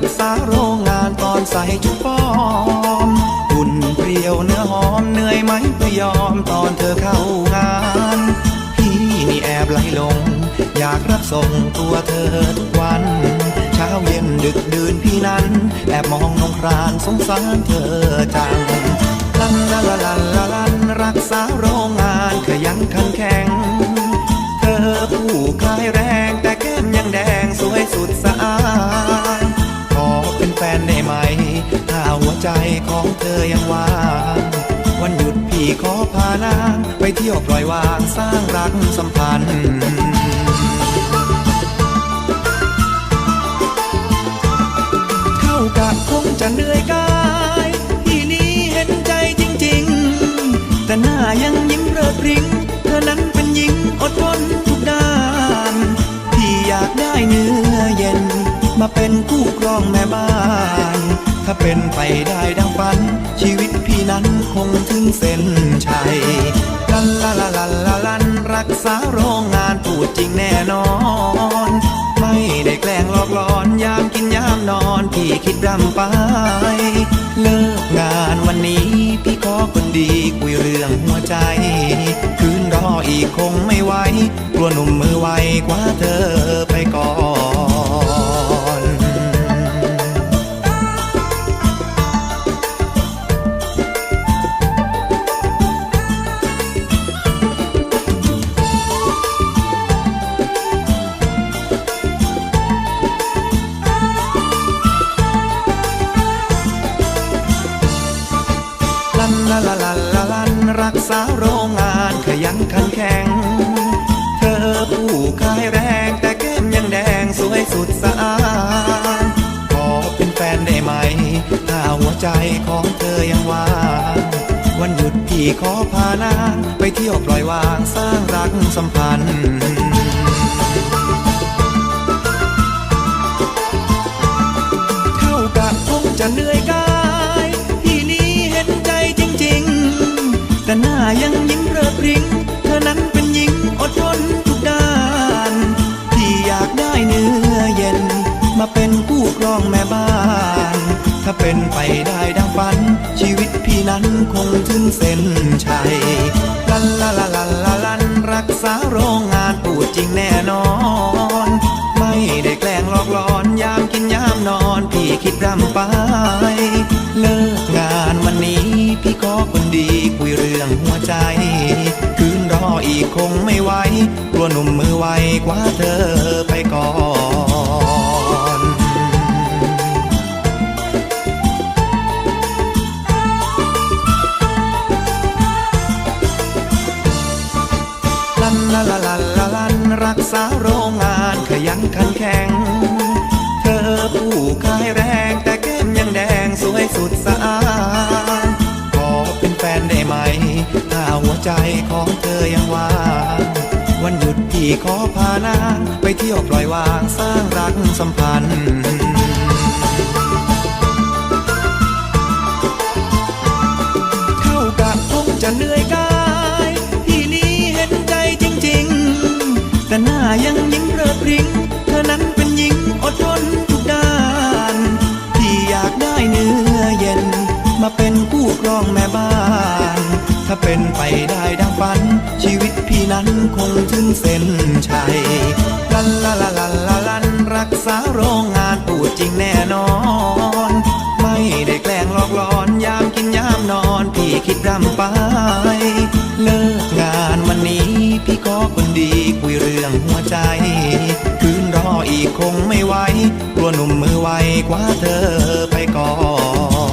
รักษาโรงงานตอนใส่ชุดฟอมหุ่นเปรี้ยวเนื้อหอมเหนื่อยไหมไม่ยอมตอนเธอเข้างาน พี่นี่แอบไหลลง อยากรับส่งตัวเธอทุกวัน เช้าเย็นดึกดื่นพี่นั้น แอบมองนงครานสงสารเธอจังลันลาลาลาลาลันรักษาโรงงานขยันขัน ใจของเธอยังว่างวันหยุดพี่ขอพานางไปเที่ยวปล่อยวางสร้างรักสัมพันธ์เข้ากะคงจะเหนื่อยกายพี่นี้เห็นใจจริงๆ แต่หน้ายังยิ้มเริบริ้งเธอนั้นเป็นหญิงอดทนทุกด้าน พี่อยากได้เนื้อเย็น มาเป็นคู่ครองแม่บ้าน ถ้าเป็นไปได้ดังฝัน ชีวิตพี่นั้นคงถึงเส้นชัยลันลาลาลาลาลันรักษาโรงงานพูดจริงแน่นอน ไม่ได้แกล้งหลอกหลอนยามกินยามนอนพี่คิดรำไป เลิกงานวันนี้พี่ขอคนดีคุยเรื่องหัวใจ คืนรออีกคงไม่ไหวกลัวหนุ่มมือไวกว่าเธอไปก่อน ลาลาลาลาลันรักษาโรงงานขยันขันแข็ง เธอผู้คายแรงแต่แก้มยังแดงสวยสุดสะอาดขอเป็นแฟนได้ไหม ถ้าหัวใจของเธอยังว่างวันหยุดพี่ขอพานางไปเที่ยวปล่อยวางสร้างรักสัมพันธ์ ยังยิ้มเริบริ้งเธอนั้นเป็นหญิงอดทนทุกด้านพี่อยากได้เนื้อเย็น มาเป็นผู้ครองแม่บ้าน ถ้าเป็นไปได้ดังฝัน ชีวิตพี่นั้นคงถึงเส้นชัยลันลาลาลาลาลันรักษาโรงงานพูดจริงแน่นอน ไม่ได้แกล้งหลอกหลอนยามกินยามนอน พี่คิดรำไป เลิกงานวันนี้ คนดีคุยเรื่องหัวใจ คืนรออีกคงไม่ไหวกลัวหนุ่มมือไวกว่าเธอไปก่อนลันลาลาลาลาลันรักษาโรงงานขยันขันแข็ง เธอผู้คายแรงแต่แก้มยังแดงสวยสุดสะอาด ใจของเธอยังว่างวันหยุดพี่ขอพานางไปเที่ยวปล่อยวางสร้างรักสัมพันธ์ พี่นั้นคงถึงเส้นชัยลันลาลาลาลาลันรักษาโรงงานพูดจริงแน่นอน ไม่ได้แกล้งหลอกหลอนยามกินยามนอนพี่คิดรำไป เลิกงานวันนี้พี่ขอคนดีคุยเรื่องหัวใจ คืนรออีกคงไม่ไหวกลัวหนุ่มมือไวกว่าเธอไปก่อน